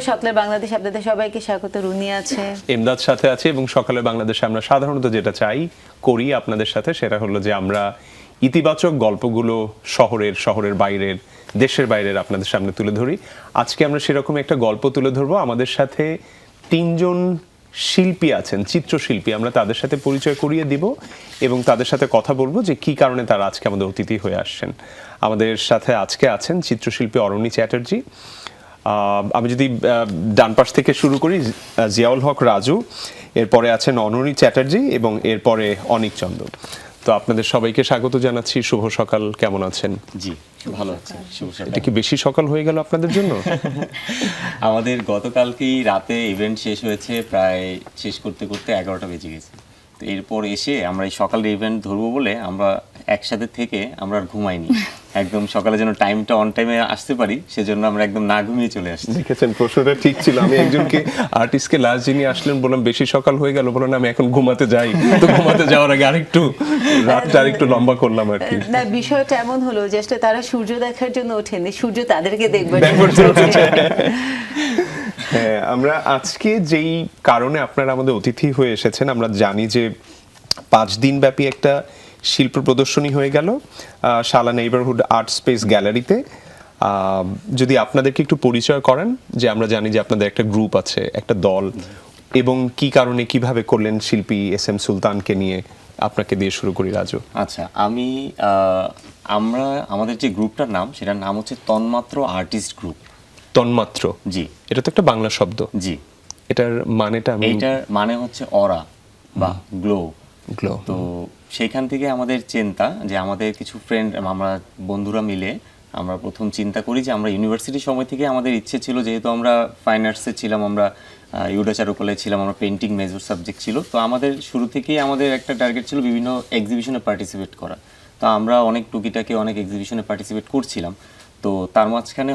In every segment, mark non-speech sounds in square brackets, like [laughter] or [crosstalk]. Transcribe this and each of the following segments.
সকালে বাংলাদেশ আপনাদের সবাইকে স্বাগত। রুনি আছে। এমদাদ সাথে আছে এবং সকালে বাংলাদেশে আমরা সাধারণত যেটা চাই, করি আপনাদের সাথে, সেটা হলো যে আমরা ইতিবাচক গল্পগুলো শহরের শহরের বাইরের, দেশের বাইরের আপনাদের সামনে তুলে ধরি। আজকে আমরা সেরকম একটা গল্প তুলে ধরবো। আমাদের সাথে তিনজন শিল্পী আছেন, চিত্রশিল্পী। আমরা তাদের সাথে পরিচয় করিয়ে দিব এবং তাদের সাথে কথা বলব যে কি কারণে তারা আজকে আমাদের অতিথি হয়ে আসছেন। আমাদের সাথে আজকে আছেন চিত্রশিল্পী অরণি চ্যাটার্জি। আমি যদি ডান পাশ থেকে শুরু করি জিয়াউল হক রাজু এরপরে আছেন অননী চ্যাটার্জি এবং এরপরে অনিক চন্দ। তো আপনাদের সবাইকে স্বাগত জানাচ্ছি শুভ সকাল কেমন আছেন? জি ভালো আছে শুভ সকাল। এটা কি বেশি সকাল হয়ে গেল আপনাদের জন্য? [laughs] আমাদের গতকালকেই রাতে ইভেন্ট শেষ হয়েছে প্রায় শেষ করতে করতে এগারোটা বেজে গেছে। তো এরপর এসে আমরা এই সকালের ইভেন্ট ধরবো বলে আমরা একসাথে থেকে আমরা আর ঘুমাইনি। একদম সকালে যেন টাইমটা অন টাইমে আসতে পারি সেজন্য আমরা একদম না ঘুমিয়ে চলে আসছি। দেখেছেন প্রশ্নটা ঠিক ছিল। আমি একজনকে আর্টিস্টকে লাস্ট যিনি আসলেন বললাম বেশি সকাল হয়ে গেল। বললাম আমি এখন ঘুমাতে যাই। তো ঘুমাতে যাওয়ার আগে আরেকটু রাতটা আরেকটু লম্বা করলাম আর কি। না বিষয়টা এমন হলো যে আসলে তারা সূর্য দেখার জন্য ওঠেনি সূর্য তাদেরকে দেখবার হ্যাঁ আমরা আজকে যেই কারণে আপনারা আমাদের অতিথি হয়ে এসেছেন আমরা জানি যে পাঁচ দিন ব্যাপী একটা শিল্প প্রদর্শনী হয়ে গেল শালা নেইবারহুড আর্ট স্পেস গ্যালারিতে যদি আপনাদেরকে একটু পরিচয় করেন যে আমরা জানি যে আপনাদের একটা গ্রুপ আছে একটা দল এবং কি কারণে কীভাবে করলেন শিল্পী এস এম সুলতানকে নিয়ে আপনাকে দিয়ে শুরু করি রাজু? আচ্ছা আমি আমরা আমাদের যে গ্রুপটার নাম সেটার নাম হচ্ছে তন্মাত্র আর্টিস্ট গ্রুপ তন্মাত্র? জি। এটা তো একটা বাংলা শব্দ। জি। এটার মানেটা আমি এইটার মানে হচ্ছে অরা বা গ্লো গ্লো তো সেইখান থেকে আমাদের চিন্তা যে আমাদের কিছু ফ্রেন্ড আমরা বন্ধুরা মিলে আমরা প্রথম চিন্তা করি যে আমরা ইউনিভার্সিটির সময় থেকে আমাদের ইচ্ছে ছিল, যেহেতু আমরা ফাইন আর্টসে ছিলাম, আমরা ইউডা চারুকলায় ছিলাম, আমরা পেন্টিং মেজর সাবজেক্ট ছিল, তো আমাদের শুরু থেকেই আমাদের একটা টার্গেট ছিল বিভিন্ন এক্সিবিশনে পার্টিসিপেট করা। তো আমরা অনেক টুকিটাকে অনেক এক্সিবিশনে পার্টিসিপেট করছিলাম। তো তার মাঝখানে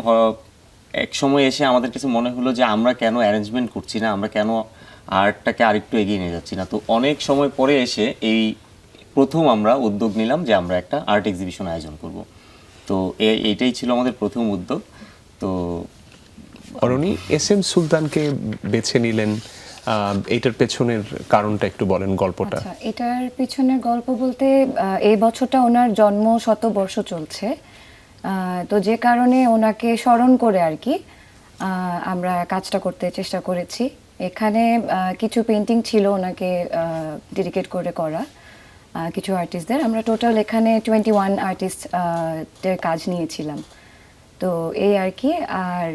এক সময় এসে আমাদের কাছে মনে হলো যে আমরা কেন অ্যারেঞ্জমেন্ট করছি না, আমরা কেন আর্টটাকে আরেকটু এগিয়ে নিয়ে যাচ্ছি না। তো অনেক সময় পরে এসে এই প্রথম আমরা উদ্যোগ নিলাম যে আমরা একটা আর্ট এক্সিবিশন আয়োজন করব। তো এইটাই ছিল আমাদের প্রথম উদ্যোগ। তো অরণি এস এম সুলতানকে বেছে নিলেন আহ, এটার পেছনের কারণটা একটু বলেন গল্পটা। আচ্ছা এটার পিছনের গল্প বলতে এই বছরটা ওনার জন্ম শতবর্ষ চলছে। আহ, তো যে কারণে ওনাকে স্মরণ করে আর কি আহ, আমরা কাজটা করতে চেষ্টা করেছি। এখানে আহ, কিছু পেন্টিং ছিল ওনাকে ডেডিকেট করে করা। কিছু আর্টিস্টদের আমরা টোটাল এখানে টোয়েন্টি ওয়ান আর্টিস্টের কাজ নিয়েছিলাম। তো এই আর কি, আর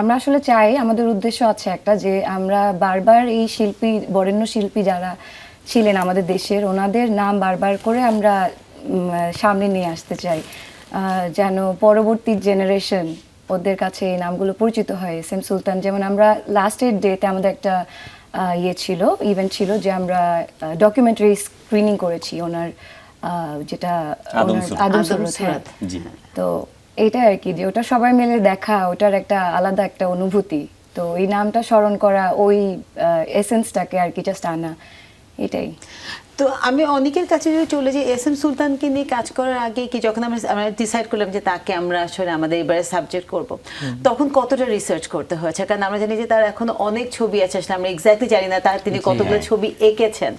আমরা আসলে চাই, আমাদের উদ্দেশ্য আছে একটা যে আমরা বারবার এই শিল্পী, বরেণ্য শিল্পী যারা ছিলেন আমাদের দেশের, ওনাদের নাম বারবার করে আমরা সামনে নিয়ে আসতে চাই। যেন পরবর্তী জেনারেশন ওদের কাছে এই নামগুলো পরিচিত হয়। এস এম সুলতান, যেমন আমরা লাস্টের ডেতে আমাদের একটা ইয়ে ছিল ইভেন্ট ছিল যে আমরা ডকুমেন্টারি স্ক্রিনিং করেছি ওনার আহ, যেটা হ্যাঁ। তো এটা আর কি যে ওটা সবাই মিলে দেখা ওটার একটা আলাদা একটা অনুভূতি। তো এই নামটা স্মরণ করা ওই এসেন্সটাকে আর কি জাস্ট আনা এটাই। তো আমি অনেকের কাছে যদি চলে যাই এস এম সুলতানকে নিয়ে কাজ করার আগে কি যখন আমরা আমরা ডিসাইড করলাম যে তাকে আমরা আসলে আমাদের এবারে সাবজেক্ট করব তখন কতটা রিসার্চ করতে হয়েছে? কারণ আমরা জানি যে তার এখন অনেক ছবি আছে আসলে আমরা এক্স্যাক্টলি জানি না তার তিনি কতগুলো হ্যাঁ। ছবি এঁকেছেন।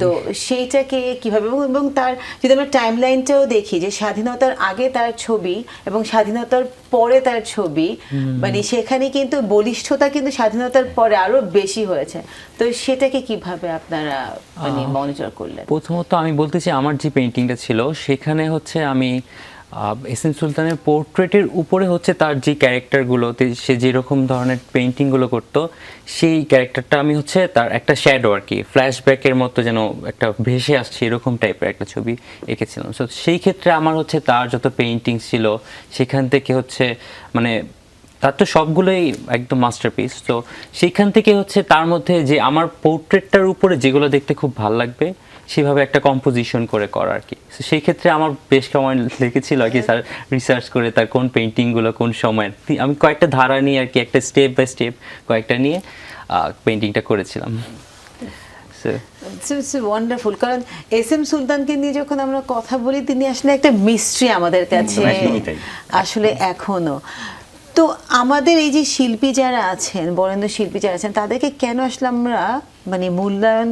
তো সেইটাকে কীভাবে এবং- এবং তার যদি আমরা টাইম লাইনটাও দেখি যে স্বাধীনতার আগে তার ছবি এবং স্বাধীনতার পরে তার ছবি মানে সেখানে কিন্তু বলিষ্ঠতা কিন্তু স্বাধীনতার পরে আরও বেশি হয়েছে। তো সেটাকে কীভাবে আপনারা মানে মনিটর করলেন। প্রথমত আমি বলতে চাই, আমার যে পেন্টিংটা ছিল, সেখানে হচ্ছে আমি এস এম সুলতানের পোর্ট্রেটের উপরে হচ্ছে তার যে ক্যারেক্টারগুলো সে যেরকম ধরনের পেন্টিংগুলো করতো, সেই ক্যারেক্টারটা আমি হচ্ছে তার একটা শ্যাডো আর কি ফ্ল্যাশব্যাকের মতো যেন একটা ভেসে আসছে, এরকম টাইপের একটা ছবি এঁকেছিলাম। সো সেই ক্ষেত্রে আমার হচ্ছে তার যত পেন্টিং ছিল, সেখান থেকে হচ্ছে মানে তার তো সবগুলোই একদম মাস্টারপিস তো সেইখান থেকে হচ্ছে তার মধ্যে যে আমার পোর্ট্রেটটার উপরে যেগুলো দেখতে খুব ভালো লাগবে সেভাবে একটা কম্পোজিশন করে করা আর কি। সেই ক্ষেত্রে আমার বেশ সময় লেগেছিল আর কি স্যার রিসার্চ করে তার কোন পেন্টিংগুলো কোন সময়ের আমি কয়েকটা ধারা নিয়ে আর কি একটা স্টেপ বাই স্টেপ কয়েকটা নিয়ে পেন্টিংটা করেছিলাম। ওয়ান্ডারফুল কারণ এস এম সুলতানকে নিয়ে যখন আমরা কথা বলি তিনি আসলে একটা মিস্ট্রি আমাদের কাছে আসলে এখনও। আমাদের এই যে শিল্পী যারা আছেন, বরেন্দ্র শিল্পী যারা আছেন, তাদেরকে কেন আসলে আমরা মানে মূল্যায়ন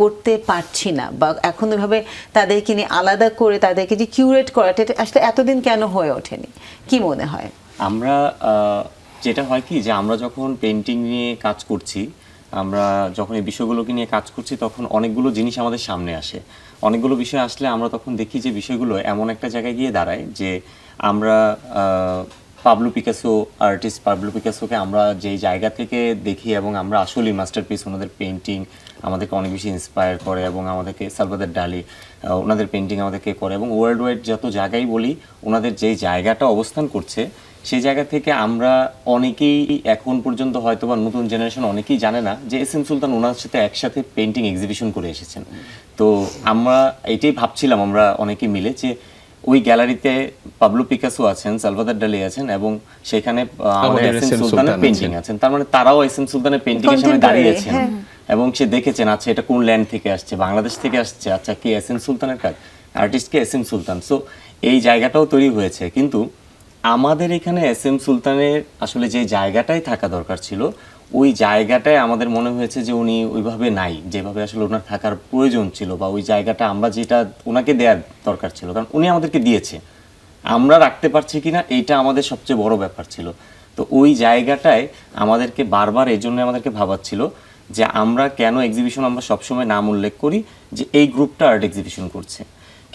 করতে পারছি না? বা এখন ওইভাবে তাদেরকে নিয়ে আলাদা করে তাদেরকে যে কিউরেট করাটা আসলে এতদিন কেন হয়ে ওঠেনি? কি মনে হয়? আমরা যেটা হয় কি যে আমরা যখন পেন্টিং নিয়ে কাজ করছি, আমরা যখন এই বিষয়গুলোকে নিয়ে কাজ করছি, তখন অনেকগুলো জিনিস আমাদের সামনে আসে। অনেকগুলো বিষয় আসলে আমরা তখন দেখি যে বিষয়গুলো এমন একটা জায়গায় গিয়ে দাঁড়ায় যে আমরা পাবলু পিকাসো আর্টিস্ট পাবলু পিকাসোকে আমরা যেই জায়গা থেকে দেখি এবং আমরা আসলেই মাস্টারপিস ওনাদের পেন্টিং আমাদেরকে অনেক বেশি ইন্সপায়ার করে এবং আমাদেরকে সালবাদার ডালি ওনাদের পেন্টিং আমাদেরকে করে এবং ওয়ার্ল্ড ওয়াইড যত জায়গায় বলি, ওনাদের যেই জায়গাটা অবস্থান করছে, সেই জায়গা থেকে আমরা অনেকেই এখন পর্যন্ত হয়তো বা নতুন জেনারেশন অনেকেই জানে না যে এস এম সুলতান ওনার সাথে একসাথে পেন্টিং এক্সিবিশন করে এসেছেন। তো আমরা এটাই ভাবছিলাম আমরা অনেকে মিলে যে ওই গ্যালারিতে পাবলো পিকাসো আছেন সালভাদার ডালি আছেন এবং সেখানে আমাদের সুলতানের পেন্টিং আছেন। তার মানে তারাও এস এম সুলতানের পেন্টিং এর সামনে দাঁড়িয়েছেন হ্যাঁ। এবং সে দেখেছেন আচ্ছা এটা কোন ল্যান্ড থেকে আসছে? বাংলাদেশ থেকে আসছে? আচ্ছা কি এস এম সুলতানের কাজ? আর্টিস্ট কে এস এম সুলতান? সো এই জায়গাটাও তৈরি হয়েছে। কিন্তু আমাদের এখানে এস এম সুলতানের আসলে যে জায়গাটাই থাকা দরকার ছিল ওই জায়গাটায় আমাদের মনে হয়েছে যে উনি ওইভাবে নাই, যেভাবে আসলে ওনার থাকার প্রয়োজন ছিল বা ওই জায়গাটা আমরা যেটা ওনাকে দেওয়ার দরকার ছিল, কারণ উনি আমাদেরকে দিয়েছে। আমরা রাখতে পারছি কিনা এইটা আমাদের সবচেয়ে বড় ব্যাপার ছিল। তো ওই জায়গাটায় আমাদেরকে বারবার এই জন্য আমাদেরকে ভাবাচ্ছিল যে আমরা কেন এক্সিবিশন আমরা সবসময় নাম উল্লেখ করি যে এই গ্রুপটা আর্ট এক্সিবিশন করছে।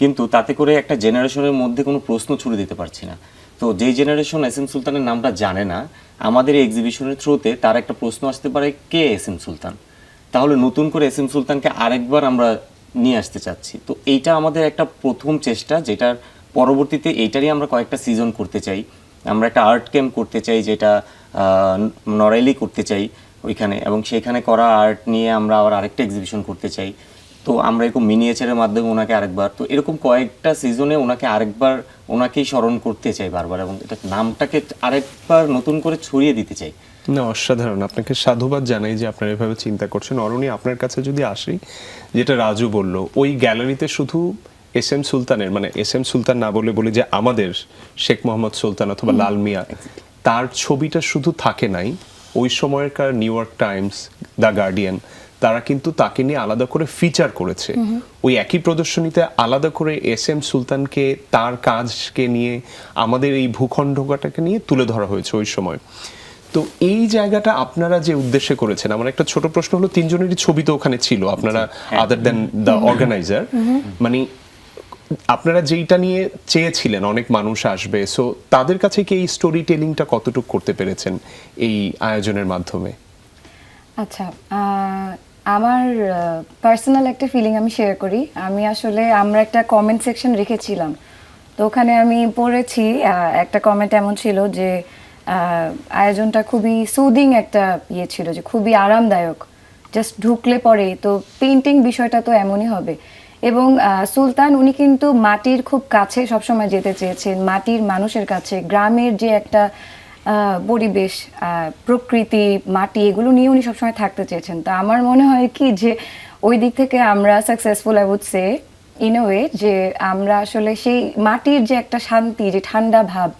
কিন্তু তাতে করে একটা জেনারেশনের মধ্যে কোনো প্রশ্ন ছুড়ে দিতে পারছি না। তো যেই জেনারেশন এস এম সুলতানের নামটা জানে না, আমাদের এই এক্সিবিশনের থ্রুতে তার একটা প্রশ্ন আসতে পারে, কে এস এম সুলতান তাহলে নতুন করে এস এম সুলতানকে আরেকবার আমরা নিয়ে আসতে চাচ্ছি। তো এইটা আমাদের একটা প্রথম চেষ্টা, যেটার পরবর্তীতে এইটারই আমরা কয়েকটা সিজন করতে চাই। আমরা একটা আর্ট ক্যাম্প করতে চাই, যেটা নড়াইলি করতে চাই ওইখানে। এবং সেখানে করা আর্ট নিয়ে আমরা আবার আরেকটা এক্সিবিশন করতে চাই। তো আমরা এরকম মিনিয়েচারের মাধ্যমে ওনাকে আরেকবার তো এরকম কয়েকটা সিজনে ওনাকে আরেকবার ওনাকেই স্মরণ করতে চাই বারবার এবং এটা নামটাকে আরেকবার নতুন করে ছড়িয়ে দিতে চাই। না অসাধারণ। আপনাকে সাধুবাদ জানাই যে আপনারা এভাবে চিন্তা করছেন। অরণি আপনার কাছে যদি আসি যেটা রাজু বলল ওই গ্যালারিতে শুধু এস এম সুলতানের মানে এস এম সুলতান না বলে বলি যে আমাদের শেখ মোহাম্মদ সুলতান অথবা লাল মিয়া তার ছবিটা শুধু থাকে নাই ওই সময়কার New York Times the Guardian তারা কিন্তু তাকে নিয়ে আলাদা করে ফিচার করেছে। ওই একই প্রদর্শনীতে আলাদা করে এস এম সুলতানকে তার কাজকে নিয়ে আমাদের এই ভূখণ্ডটাকে নিয়ে তুলে ধরা হয়েছে ওই সময়। তো এই জায়গাটা আপনারা যে উদ্দেশ্যে করেছেন আমার একটা ছোট প্রশ্ন হলো তিনজনেরই ছবি তো ওখানে ছিল আপনারা আদার দেন দ্য অর্গানাইজার মানে আপনারা যেইটা নিয়ে চেয়েছিলেন অনেক মানুষ আসবে সো তাদের কাছে কি এই স্টোরি টেলিংটা কতটুকু করতে পেরেছেন এই আয়োজনের মাধ্যমে? আচ্ছা আমার পার্সোনাল একটা ফিলিং আমি শেয়ার করি। আমি আসলে, আমরা একটা কমেন্ট সেকশন রেখেছিলাম। তো ওখানে আমি পড়েছি একটা কমেন্ট এমন ছিল যে আয়োজনটা খুবই সুদিং একটা ইয়ে ছিল, যে খুবই আরামদায়ক। জাস্ট ঢুকলে পরে তো পেন্টিং বিষয়টা তো এমনই হবে। এবং সুলতান, উনি কিন্তু মাটির খুব কাছে সবসময় যেতে চেয়েছেন, মাটির মানুষের কাছে। গ্রামের যে একটা পরিবেশ প্রকৃতি, মাটি, এগুলো নিয়ে উনি সবসময় থাকতে চেয়েছেন। তো আমার মনে হয় কি যে ওই দিক থেকে আমরা successful I would say in way যে আমরা আসলে সেই মাটির যে একটা শান্তি, যে ঠান্ডা ভাব,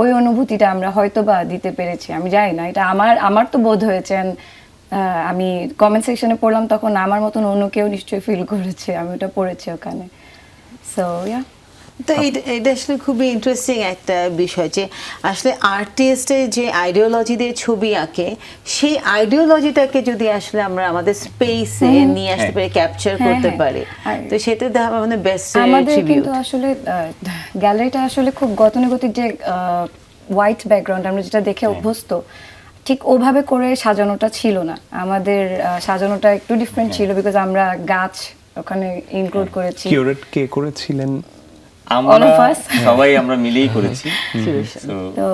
ওই অনুভূতিটা আমরা হয়তো বা দিতে পেরেছি। আমি জানি না, এটা আমার আমার তো বোধ হয়েছে আমি কমেন্ট সেকশনে পড়লাম তখন আমার মতন অন্য কেউ নিশ্চয়ই ফিল করেছে, আমি ওটা পড়েছি ওখানে। সো ইয়া তো এটা এটা আসলে খুবই ইন্টারেস্টিং একটা বিষয় যে আসলে আর্টিস্টের যে আইডিওলজি দিয়ে ছবি আঁকে সেই আইডিওলজিটাকে যদি আসলে আমরা আমাদের স্পেসে নিয়ে আসতে হ্যাঁ। পারি ক্যাপচার হ্যাঁ, করতে হ্যাঁ। পারি তো সেটা দেখা আমাদের বেস্ট আমাদের কিন্তু আসলে গ্যালারিটা আসলে খুব গতানুগতিক যে হোয়াইট ব্যাকগ্রাউন্ড আমরা যেটা দেখে অভ্যস্ত ঠিক ওভাবে করে সাজানোটা ছিল না। আমাদের সাজানোটা একটু ডিফারেন্ট ছিল বিকজ আমরা গাছ ওখানে ইনক্লুড করেছি। কিউরেট কে করেছিলেন? আমরা সবাই আমরা মিলেই করেছি। [laughs] তো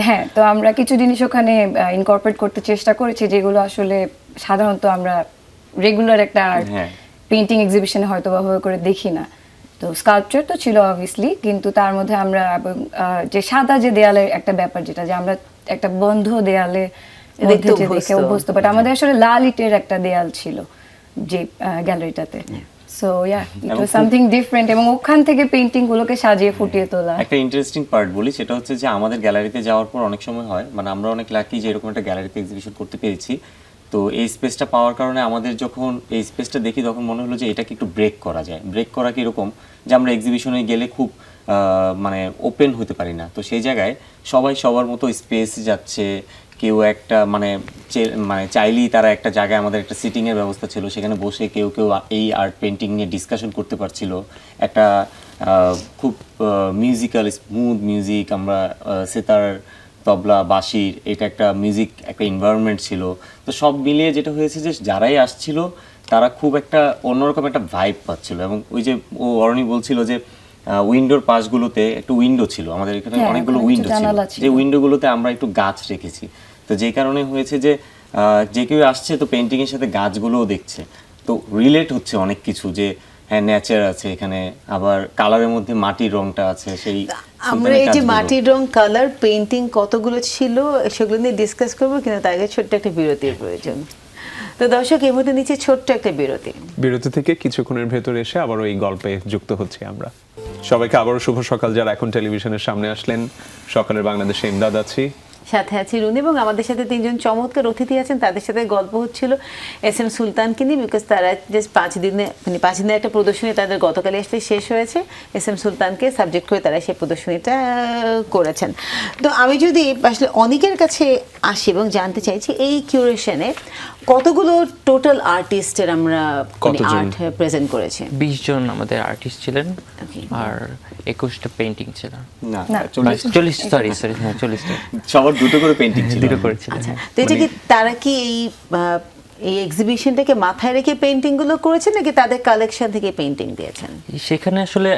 হ্যাঁ তো আমরা কিছু জিনিস ওখানে ইনকর্পোরেট করতে চেষ্টা করেছি যেগুলো আসলে সাধারণত আমরা রেগুলার একটা হ্যাঁ। পেন্টিং এক্সিবিশনে হয়তো বা ভাবে করে দেখি না। তো স্কাল্পচার তো ছিল অবভিয়াসলি কিন্তু তার মধ্যে আমরা আহ, যে সাদা যে দেয়ালের একটা ব্যাপার যেটা যে আমরা একটা বন্ধ দেয়ালে দেখে। অভ্যস্ত। বাট আমাদের আসলে লাল ইটের একটা দেয়াল ছিল যে গ্যালারিটাতে so yeah it was something different এবং ওখান থেকে পেইন্টিং গুলোকে সাজিয়ে ফুটিয়ে তোলা। একটা ইন্টারেস্টিং পার্ট বলি সেটা হচ্ছে যে আমাদের গ্যালারিতে যাওয়ার পর অনেক সময় হয় মানে আমরা অনেক লাকি যে এরকম একটা গ্যালারিতে এক্সিবিশন করতে পেরেছি। তো এই স্পেসটা পাওয়ার কারণে আমাদের যখন এই স্পেসটা দেখি তখন মনে হলো যে এটাকে একটু ব্রেক করা যায়। ব্রেক করা কি এরকম যে আমরা এক্সিবিশনে গেলে খুব মানে ওপেন হতে পারি না। তো সেই জায়গায় সবাই সবার মতো স্পেস যাচ্ছে কেউ একটা মানে মানে চাইলেই তারা একটা জায়গায় আমাদের একটা সিটিংয়ের ব্যবস্থা ছিল, সেখানে বসে কেউ কেউ এই আর্ট পেন্টিং নিয়ে ডিসকাশন করতে পারছিল। একটা খুব মিউজিক্যাল স্মুথ মিউজিক আমরা সেতার তবলা, বাঁশির, এটা একটা মিউজিক একটা এনভায়রনমেন্ট ছিল। তো সব মিলিয়ে যেটা হয়েছে যে যারাই আসছিল, তারা খুব একটা অন্যরকম একটা ভাইব পাচ্ছিল এবং ওই যে ও অরণি বলছিল যে উইন্ডোর পাশগুলোতে একটু উইন্ডো ছিল। আমাদের এখানে হ্যাঁ, অনেকগুলো উইন্ডো ছিল। যে উইন্ডোগুলোতে আমরা একটু গাছ রেখেছি। তো যে কারণে হয়েছে যে যে কেউ আসছে তো পেন্টিং এর সাথে গাছগুলোও দেখছে। তো রিলেট হচ্ছে অনেক কিছু যে হ্যাঁ নেচার আছে এখানে আবার কালারের মধ্যে মাটির রংটা আছে সেই আমরা এই যে মাটির রং কালার পেন্টিং কতগুলো ছিল সেগুলো নিয়ে ডিসকাস করব কিন্তু তার আগে ছোট্ট একটা বিরতির প্রয়োজন। তো দর্শক এই মুহূর্তে নিচে ছোট্ট একটা বিরতি। বিরতি থেকে কিছুক্ষণের ভেতরে এসে আবারও এই গল্পে যুক্ত হচ্ছি আমরা। সবাইকে আবারও শুভ সকাল যারা এখন টেলিভিশনের সামনে আসলেন। সকালের বাংলাদেশে ইমদাদ আছি। সাথে আছি রুনি এবং আমাদের সাথে তিনজন চমৎকার অতিথি আছেন। তাদের সাথে গল্প হচ্ছিল এস এম সুলতানকে নিয়ে বিকজ তারা জাস্ট পাঁচ দিনে মানে পাঁচ দিনের একটা প্রদর্শনী তাদের গতকালে আসলে শেষ হয়েছে। এস এম সুলতানকে সাবজেক্ট করে তারা সেই প্রদর্শনীটা করেছেন। তো আমি যদি আসলে অনেকের কাছে আসি এবং জানতে চাইছি এই কিউরেশনে কতগুলো টোটাল আর্টিস্টের আমরা কতজন? আর্ট প্রেজেন্ট করেছি বিশ জন আমাদের আর্টিস্ট ছিলেন. আর একুশটা পেইন্টিং ছিল না না। চল্লিশ চল্লিশ সরি সরি হ্যাঁ চল্লিশটা সবার দুটো করে পেন্টিং ছিল দুটো করেছিলেন আচ্ছা। তো এটা কি তারা কি এই এই এক্সিবিশনটাকে মাথায় রেখে পেন্টিংগুলো করেছেন নাকি তাদের কালেকশন থেকে পেন্টিং দিয়েছেন? সেখানে আসলে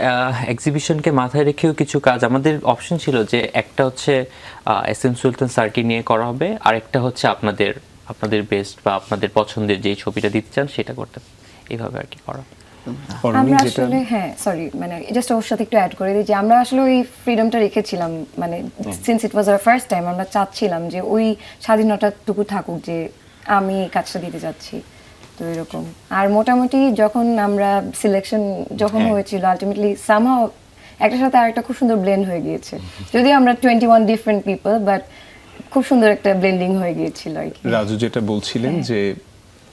এক্সিবিশনকে মাথায় রেখেও কিছু কাজ। আমাদের অপশন ছিল যে একটা হচ্ছে এস এম সুলতান সার্টি নিয়ে করা হবে আর একটা হচ্ছে আপনাদের আপনাদের বেস্ট বা আপনাদের পছন্দের যে ছবিটা দিতে চান সেটা করতে এইভাবে আর কি করা। আমরা আসলে হ্যাঁ সরি মানে জাস্ট ওর সাথে একটু অ্যাড করে দিই যে আমরা আসলে ওই ফ্রিডমটা রেখেছিলাম। মানে since it was our first time আমরা চাচ্ছিলাম যে ওই স্বাধীনতাটুকু থাকুক যে আমি এই কাজটা দিতে যাচ্ছি। তো এরকম। আর মোটামুটি যখন আমরা সিলেকশন যখন হ্যাঁ। হয়েছিল আলটিমেটলি সামহাও একটার সাথে আরেকটা খুব সুন্দর ব্লেন্ড হয়ে গিয়েছে। যদিও আমরা twenty one different people but খুব সুন্দর একটা ব্লেন্ডিং হয়ে গিয়েছিল আর কি। রাজু যেটা বলছিলেন যে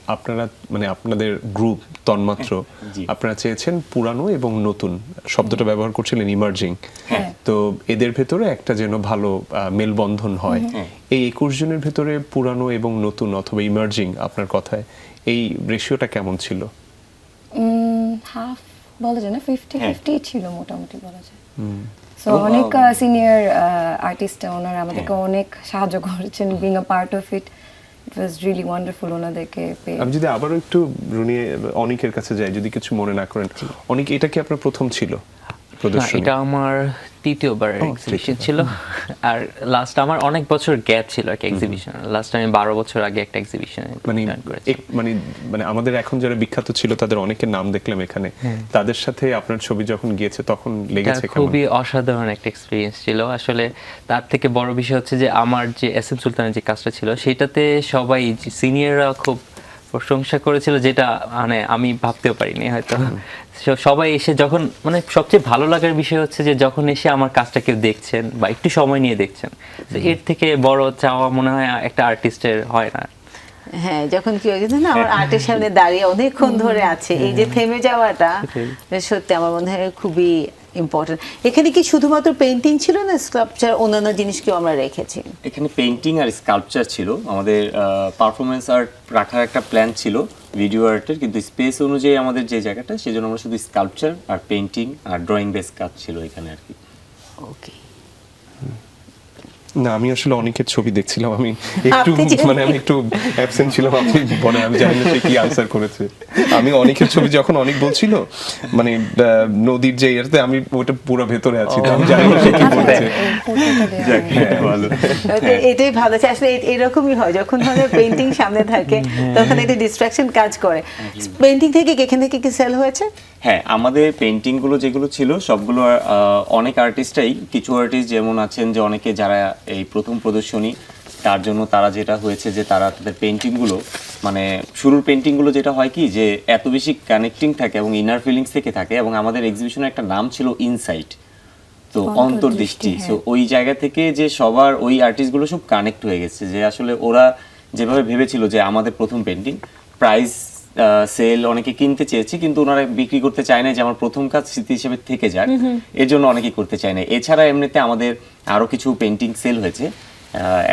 আপনারা মানে আপনাদের গ্রুপ তন্মাত্র [laughs] আপনারা চেয়েছেন পুরানো এবং নতুন। শব্দটা ব্যবহার করছিলেন ইমার্জিং হ্যাঁ। তো এদের ভেতরে একটা যেন ভালো মেলবন্ধন হয়। হ্যাঁ। এই একুশ জনের ভেতরে পুরানো এবং নতুন অথবা ইমার্জিং আপনার কথায় এই রেশিওটা কেমন ছিল? হাফ বলা যায় না ফিফটি হ্যাঁ। ফিফটি ছিল মোটামুটি বলা যায়। সো ও, অনেক আহ, সিনিয়র আর্টিস্ট ওনারা আমাদেরকে হ্যাঁ। অনেক সাহায্য করেছেন being a part of it it was really wonderful ওনাদেরকে পেয়ে। আমি যদি আবারও একটু রুনিয়ে অনিকের কাছে যাই যদি কিছু মনে না করেন অনিক এটা কি আপনার প্রথম ছিল প্রদর্শনী? এটা আমার এক্সিবিশন ছিল। আর লাস্ট আমার অনেক বছর গ্যাপ ছিল আর কি এক্সিবিশন লাস্ট আমি বারো বছর আগে একটা এক্সিবিশন মানে মানে মানে আমাদের এখন যারা বিখ্যাত ছিল তাদের অনেকের নাম দেখলাম এখানে। তাদের সাথে আপনার ছবি যখন গিয়েছে তখন লেগেছে খুবই অসাধারণ একটা এক্সপিরিয়েন্স ছিল। আসলে তার থেকে বড় বিষয় হচ্ছে যে আমার যে এস এম সুলতানের যে কাজটা ছিল সেটাতে সবাই সিনিয়ররা খুব প্রশংসা করেছিল যেটা মানে আমি ভাবতেও পারিনি হয়তো। সবাই এসে যখন মানে সবচেয়ে ভালো লাগার বিষয় হচ্ছে যে যখন এসে আমার কাজটা কেউ দেখছেন বা একটু সময় নিয়ে দেখছেন তো এর থেকে বড় চাওয়া মনে হয় একটা আর্টিস্টের হয় না। হ্যাঁ যখন কি হয়েছে না আমার আর্টের সামনে দাঁড়িয়ে অনেকক্ষণ ধরে আছে। এই যে থেমে যাওয়াটা সত্যি আমার মনে হয় খুবই ইম্পর্টেন্ট এখানে কি শুধুমাত্র পেন্টিং ছিল না স্কাল্পচার অন্যান্য জিনিস জিনিসকেও আমরা রেখেছি? এখানে পেন্টিং আর স্কাল্পচার ছিল। আমাদের পারফরমেন্স আর্ট রাখার একটা প্ল্যান ছিল ভিডিও আর্টের কিন্তু স্পেস অনুযায়ী আমাদের যে জায়গাটা সেজন্য আমরা শুধু স্কাল্পচার আর পেন্টিং আর ড্রয়িং বেস কাজ ছিল এখানে আর কি। ওকে না আমি আসলে অনেকের ছবি দেখছিলাম আমি একটু মানে আমি একটু অ্যাবসেন্ট ছিলাম আপনি আমি জানি না সে কি আনসার করেছে। আমি অনেকের ছবি যখন অনেক বলছিল মানে আহ, নদীর যে ইয়েতে আমি ওটা পুরো ভেতরে আছি আমি জানি না সে কি বলেছে। যাক, হয়। এটাই ভালো আছে আসলে এরকমই হয় যখন ধরনের পেন্টিং সামনে থাকে তখন একটা ডিস্ট্রাকশন কাজ করে। পেন্টিং থেকে এখান থেকে কি সেল হয়েছে? হ্যাঁ আমাদের পেন্টিংগুলো যেগুলো ছিল সবগুলো অনেক আর্টিস্টাই কিছু আর্টিস্ট যেমন আছেন যে অনেকে যারা এই প্রথম প্রদর্শনী তার জন্য তারা যেটা হয়েছে যে তারা তাদের পেন্টিংগুলো মানে শুরুর পেন্টিংগুলো যেটা হয় কি যে এত বেশি কানেক্টিং থাকে এবং ইনার ফিলিংস থেকে থাকে এবং আমাদের এক্সিবিশনের একটা নাম ছিল ইনসাইট তো অন্তর্দৃষ্টি, অন্তর্দৃষ্টি হ্যাঁ। সো ওই জায়গা থেকে যে সবার ওই আর্টিস্টগুলো সব কানেক্ট হয়ে গেছে যে আসলে ওরা যেভাবে ভেবেছিল যে আমাদের প্রথম পেন্টিং প্রাইস সেল অনেকে কিনতে চেয়েছে কিন্তু ওনারা বিক্রি করতে চায় না যে আমার প্রথম কাজ স্মৃতি হিসেবে থেকে যাক। এর জন্য অনেকেই করতে চায় না এছাড়া এমনিতে আমাদের আরও কিছু পেন্টিং সেল হয়েছে।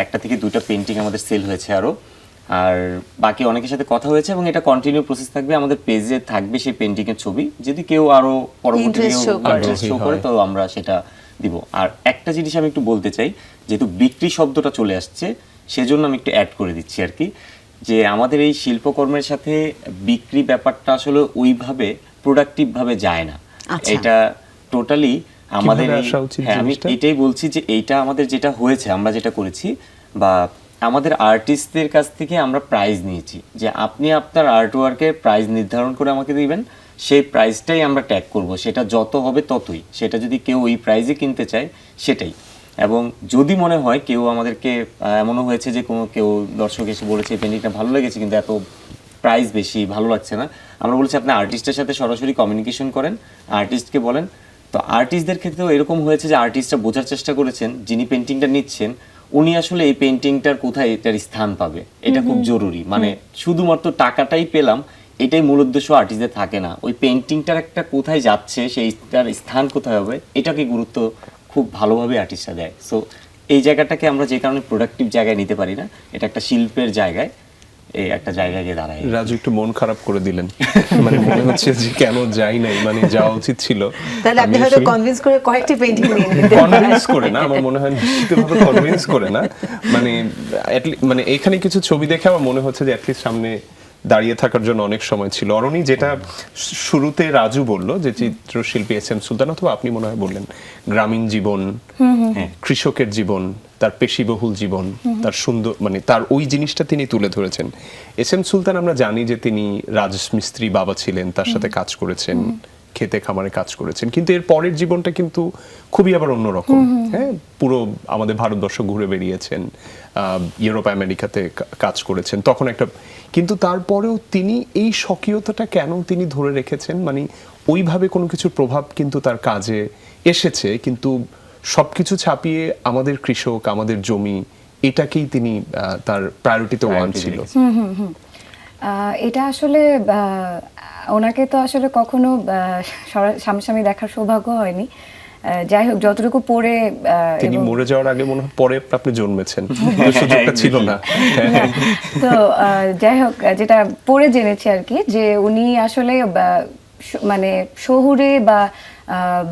একটা থেকে দুইটা পেন্টিং আমাদের সেল হয়েছে আরও। আর বাকি অনেকের সাথে কথা হয়েছে এবং এটা কন্টিনিউ প্রসেস থাকবে। আমাদের পেজে থাকবে সেই পেন্টিং এর ছবি। যদি কেউ আরও পরবর্তী। শো করে। তো আমরা সেটা দিব। আর একটা জিনিস আমি একটু বলতে চাই যেহেতু বিক্রি শব্দটা চলে আসছে সেজন্য আমি একটু অ্যাড করে দিচ্ছি আর কি। যে আমাদের এই শিল্পকর্মের সাথে বিক্রি ব্যাপারটা আসলে ওইভাবে প্রোডাক্টিভ ভাবে যায় না। আচ্ছা। এটা টোটালি আমাদের হ্যাঁ আমি এটাই বলছি যে এইটা আমাদের যেটা হয়েছে আমরা যেটা করেছি বা আমাদের আর্টিস্টদের কাছ থেকে আমরা প্রাইজ নিয়েছি। যে আপনি আপনার আর্ট ওয়ার্কের প্রাইজ নির্ধারণ করে আমাকে দিবেন সেই প্রাইসটাই আমরা ট্যাগ করব। সেটা যত হবে ততই। সেটা যদি কেউ ওই প্রাইজে কিনতে চায় সেটাই। এবং যদি মনে হয় কেউ আমাদেরকে এমনও হয়েছে যে কোনো কেউ দর্শক এসে বলেছে এই পেন্টিংটা ভালো লেগেছে কিন্তু এত প্রাইস বেশি ভালো লাগছে না। আমরা বলছি আপনি আর্টিস্টের সাথে সরাসরি কমিউনিকেশন করেন আর্টিস্টকে বলেন। তো আর্টিস্টদের ক্ষেত্রেও এরকম হয়েছে যে আর্টিস্টরা বোঝার চেষ্টা করেছেন যিনি পেন্টিংটা নিচ্ছেন উনি আসলে এই পেন্টিংটার কোথায় এটার স্থান পাবে? এটা খুব জরুরি। মানে শুধুমাত্র টাকাটাই পেলাম এটাই মূল উদ্দেশ্য আর্টিস্টদের থাকে না। ওই পেন্টিংটার একটা কোথায় যাচ্ছে সেইটার স্থান কোথায় হবে এটাকে গুরুত্ব খুব ভালোভাবে আর্টিস্টরা দেয়। সো এই জায়গাটাকে আমরা যে কারণে প্রোডাক্টিভ জায়গায় নিতে পারি না এটা একটা শিল্পের জায়গায় এই একটা জায়গায় গিয়ে দাঁড়ায়। রাজু একটু মন খারাপ করে দিলেন। মানে মনে হচ্ছে যে কেন যাই নাই মানে যাওয়া উচিত ছিল। তাহলে আপনি হয়তো কনভিন্স করে কয়েকটি পেন্টিং নিয়ে নিতে কনভিন্স করে না আমার মনে হয় নিশ্চিতভাবে কনভিন্স করে না। মানে মানে এখানে কিছু ছবি দেখে আমার মনে হচ্ছে যে অ্যাটলিস্ট সামনে দাঁড়িয়ে থাকার জন্য অনেক সময় ছিল। অরণি যেটা শুরুতে রাজু বলল যে চিত্রশিল্পী এস এম সুলতান, অথবা আপনি মনে হয় বললেন গ্রামীণ জীবন হ্যাঁ কৃষকের জীবন, তার পেশিবহুল জীবন, তার সুন্দর মানে তার ওই জিনিসটা তিনি তুলে ধরেছেন। এস এম সুলতান, আমরা জানি যে তিনি রাজমিস্ত্রি বাবা ছিলেন, তার সাথে কাজ করেছেন, খেতে খামারে কাজ করেছেন, কিন্তু এর পরের জীবনটা কিন্তু খুবই আবার অন্যরকম হ্যাঁ পুরো আমাদের ভারতবর্ষ ঘুরে বেরিয়েছেন ইউরোপ, আমেরিকাতে কাজ করেছেন। তখন একটা কিন্তু তারপরেও তিনি এই স্বকীয়তাটা কেন তিনি ধরে রেখেছেন? মানে ওইভাবে কোনো কিছুর প্রভাব কিন্তু তার কাজে এসেছে কিন্তু সবকিছু ছাপিয়ে আমাদের কৃষক আমাদের জমি এটাকেই তিনি আহ, তার প্রায়োরিটিতে ওয়ান ছিল। এটা আসলে আহ, ওনাকে তো আসলে কখনো সামনাসামনি দেখার সৌভাগ্য হয়নি। আহ, যাই হোক যতটুকু পড়ে তিনি মরে যাওয়ার আগে মনে হয় পরে আপনি জন্মেছেন। সুযোগটা ছিল না। হ্যাঁ, তো যাই হোক যেটা পড়ে জেনেছি আর কি যে উনি আসলে মানে শহুরে বা আহ,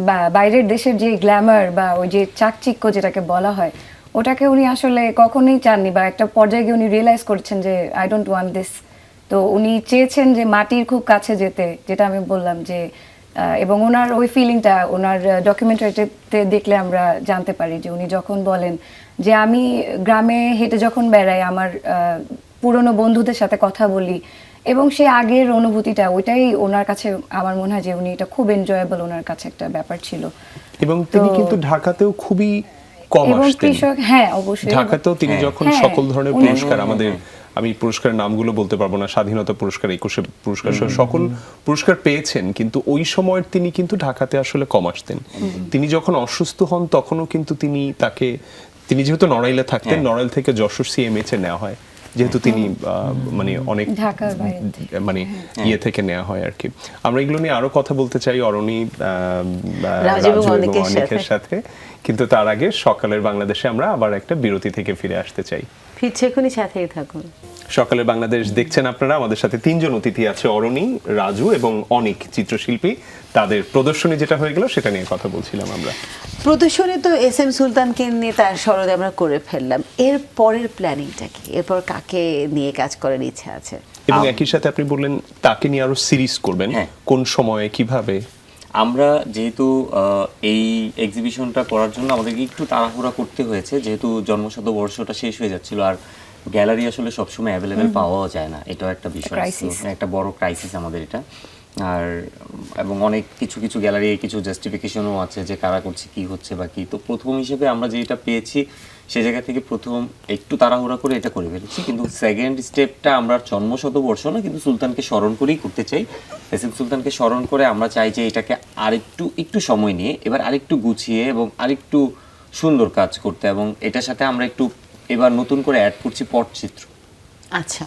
বা বাইরের দেশের যে গ্ল্যামার বা ওই যে চাকচিক্য যেটাকে বলা হয় ওটাকে উনি আসলে কখনোই চাননি বা একটা পর্যায়ে গিয়ে উনি রিয়েলাইজ করছেন যে আই ডোন্ট ওয়ান্ট দিস তো উনি চেয়েছেন যে মাটির খুব কাছে যেতে যেটা আমি বললাম যে আহ, এবং ওনার ওই ফিলিংটা ওনার ডকুমেন্টারিতে দেখলে আমরা জানতে পারি যে উনি যখন বলেন যে আমি গ্রামে হেঁটে যখন বেড়াই আমার পুরনো বন্ধুদের সাথে কথা বলি এবং সে আগের অনুভূতিটা ওইটাই ওনার কাছে আমার মনে হয় যে উনি এটা খুব এনজয়েবল ওনার কাছে একটা ব্যাপার ছিল এবং তিনি কিন্তু ঢাকাতেও খুবই কম আসতেন কৃষক হ্যাঁ অবশ্যই ঢাকাতেও তিনি হ্যাঁ। যখন হ্যাঁ, সকল ধরনের পুরস্কার আমাদের আমি পুরস্কারের নামগুলো বলতে পারব না স্বাধীনতা পুরস্কার একুশে পুরস্কার সহ সকল পুরস্কার পেয়েছেন কিন্তু ওই সময়ের তিনি কিন্তু ঢাকাতে আসলে কম আসতেন। তিনি যখন অসুস্থ হন তখনও কিন্তু তিনি তাকে তিনি যেহেতু নড়াইলে থাকতেন হ্যাঁ। নড়াইল থেকে যশোর সিএমএইচ এ নেওয়া হয়। যেহেতু তিনি আহ, মানে অনেক। মানে ইয়ে থেকে নেওয়া হয় আর কি। আমরা এগুলো নিয়ে আরও কথা বলতে চাই অরণি অনিকের সাথে। কিন্তু তার আগে সকালের বাংলাদেশে আমরা আবার একটা বিরতি থেকে ফিরে আসতে চাই। ফিরছে এখনই সাথেই থাকুন। সকালের বাংলাদেশ দেখছেন আপনারা। আমাদের সাথে তিনজন অতিথি আছে অরণি রাজু এবং অনিক চিত্রশিল্পী। তাদের প্রদর্শনী যেটা হয়ে গেল সেটা নিয়ে কথা বলছিলাম আমরা। প্রদর্শনী তো এস এম সুলতানকে নিয়ে তার সরদে আমরা করে ফেললাম। এর পরের প্ল্যানিংটা কি? এরপর কাকে নিয়ে কাজ করার ইচ্ছা আছে? এবং একই সাথে আপনি বললেন তাকে নিয়ে আরও সিরিজ করবেন। হ্যাঁ। কোন সময়ে কীভাবে? আমরা যেহেতু এই এক্সিবিশনটা করার জন্য আমাদেরকে একটু তাড়াহুড়া করতে হয়েছে যেহেতু জন্মশত বর্ষটা শেষ হয়ে যাচ্ছিল আর গ্যালারি আসলে সবসময় অ্যাভেলেবেল পাওয়াও যায় না এটাও একটা বিষয়. একটা বড় ক্রাইসিস আমাদের এটা। আর এবং অনেক কিছু কিছু গ্যালারি কিছু জাস্টিফিকেশনও আছে যে কারা করছে কি হচ্ছে বা কি। তো প্রথম হিসেবে আমরা যেটা পেয়েছি সে জায়গা থেকে প্রথম একটু তাড়াহুড়া করে এটা করে ফেলেছি কিন্তু সেকেন্ড স্টেপটা আমরা জন্ম শতবর্ষ না কিন্তু সুলতানকে স্মরণ করেই করতে চাই। এস এম সুলতানকে স্মরণ করে আমরা চাই যে এটাকে আরেকটু একটু সময় নিয়ে এবার আরেকটু গুছিয়ে এবং আরেকটু সুন্দর কাজ করতে এবং এটার সাথে আমরা একটু এবার নতুন করে অ্যাড করছি পটচিত্র। আচ্ছা।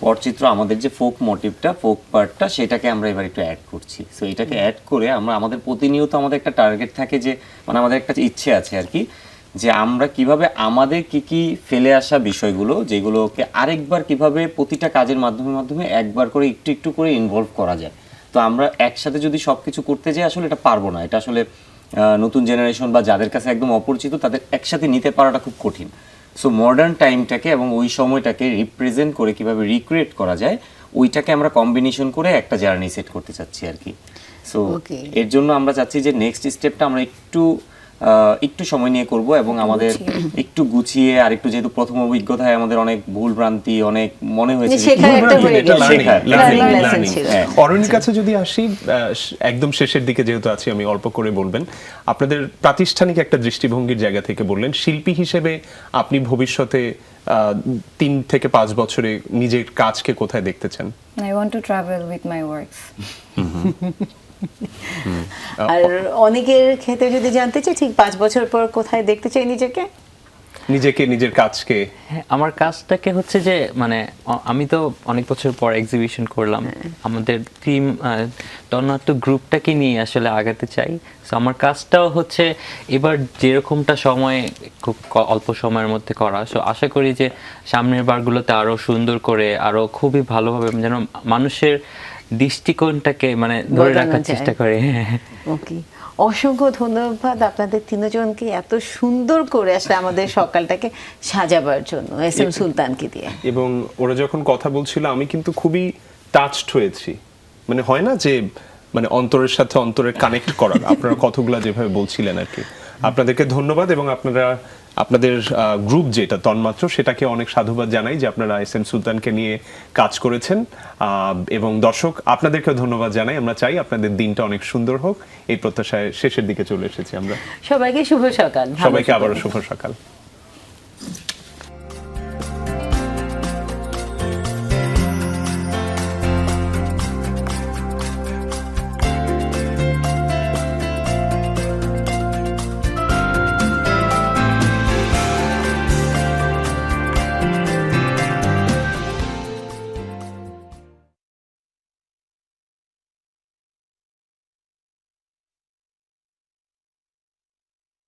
পটচিত্র আমাদের যে ফোক মোটিভটা ফোক পার্টটা সেটাকে আমরা এবার একটু অ্যাড করছি। সো এটাকে অ্যাড করে আমরা আমাদের প্রতিনিয়ত আমাদের একটা টার্গেট থাকে যে মানে আমাদের একটা ইচ্ছে আছে আর কি যে আমরা কীভাবে আমাদের কি কি ফেলে আসা বিষয়গুলো যেগুলোকে আরেকবার কীভাবে প্রতিটা কাজের মাধ্যমে মাধ্যমে একবার করে একটু একটু করে ইনভলভ করা যায়। তো আমরা একসাথে যদি সব কিছু করতে যাই আসলে এটা পারব না। এটা আসলে নতুন জেনারেশন বা যাদের কাছে একদম অপরিচিত তাদের একসাথে নিতে পারাটা খুব কঠিন। সো মডার্ন টাইমটাকে এবং ওই সময়টাকে রিপ্রেজেন্ট করে কীভাবে রিক্রিয়েট করা যায় ওইটাকে আমরা কম্বিনেশন করে একটা জার্নি সেট করতে চাচ্ছি আর কি। সো. এর জন্য আমরা চাচ্ছি যে নেক্সট স্টেপটা আমরা একটু একটু সময় নিয়ে করব এবং আমাদের একটু গুছিয়ে আর একটু যেহেতু প্রথম অভিজ্ঞতায় আমাদের অনেক ভুল ভ্রান্তি অনেক মনে হয়েছে হয়ে। হ্যাঁ। অরণির কাছে যদি আসি আহ, একদম শেষের দিকে যেহেতু আছি আমি অল্প করে বলবেন। আপনাদের প্রাতিষ্ঠানিক একটা দৃষ্টিভঙ্গির জায়গা থেকে বললেন শিল্পী হিসেবে আপনি ভবিষ্যতে আহ, তিন থেকে পাঁচ বছরে নিজের কাজকে কোথায় দেখতে চান? I want to travel with my works [laughs] আর অনেকের ক্ষেত্রে যদি জানতে চাই ঠিক পাঁচ বছর পর কোথায় দেখতে চাই নিজেকে? নিজেকে নিজের কাজকে? হ্যাঁ আমার কাজটাকে হচ্ছে যে মানে আমি তো অনেক বছর পর এক্সিবিশন করলাম। আমাদের টিম তন্নাট্য গ্রুপটাকে নিয়ে আসলে আগাতে চাই। সো আমার কাজটাও হচ্ছে এবার যেরকমটা সময় খুব অল্প সময়ের মধ্যে করা। সো আশা করি যে সামনের বারগুলোতে আরও সুন্দর করে আরও খুবই ভালোভাবে যেন মানুষের দৃষ্টিকোণটাকে মানে ধরে রাখার চেষ্টা করে। ওকে অসংখ্য ধন্যবাদ আপনাদের তিনজনকে এত সুন্দর করে আসলে আমাদের সকালটাকে সাজাবার জন্য এস এম সুলতানকে দিয়ে। এবং ওরা যখন কথা বলছিল আমি কিন্তু খুবই টাচড হয়েছি। মানে হয় না যে মানে অন্তরের সাথে অন্তরের কানেক্ট করা আপনারা কতগুলা যেভাবে বলছিলেন আর কি। আপনাদেরকে ধন্যবাদ এবং আপনারা আপনাদের গ্রুপ যেটা তন্মাত্র সেটাকে অনেক সাধুবাদ জানাই যে আপনারা এস এম সুলতানকে নিয়ে কাজ করেছেন। আহ, এবং দর্শক আপনাদেরকেও ধন্যবাদ জানাই। আমরা চাই আপনাদের দিনটা অনেক সুন্দর হোক। এই প্রত্যাশায় শেষের দিকে চলে এসেছি আমরা। সবাইকে শুভ সকাল। সবাইকে। আবারও শুভ সকাল।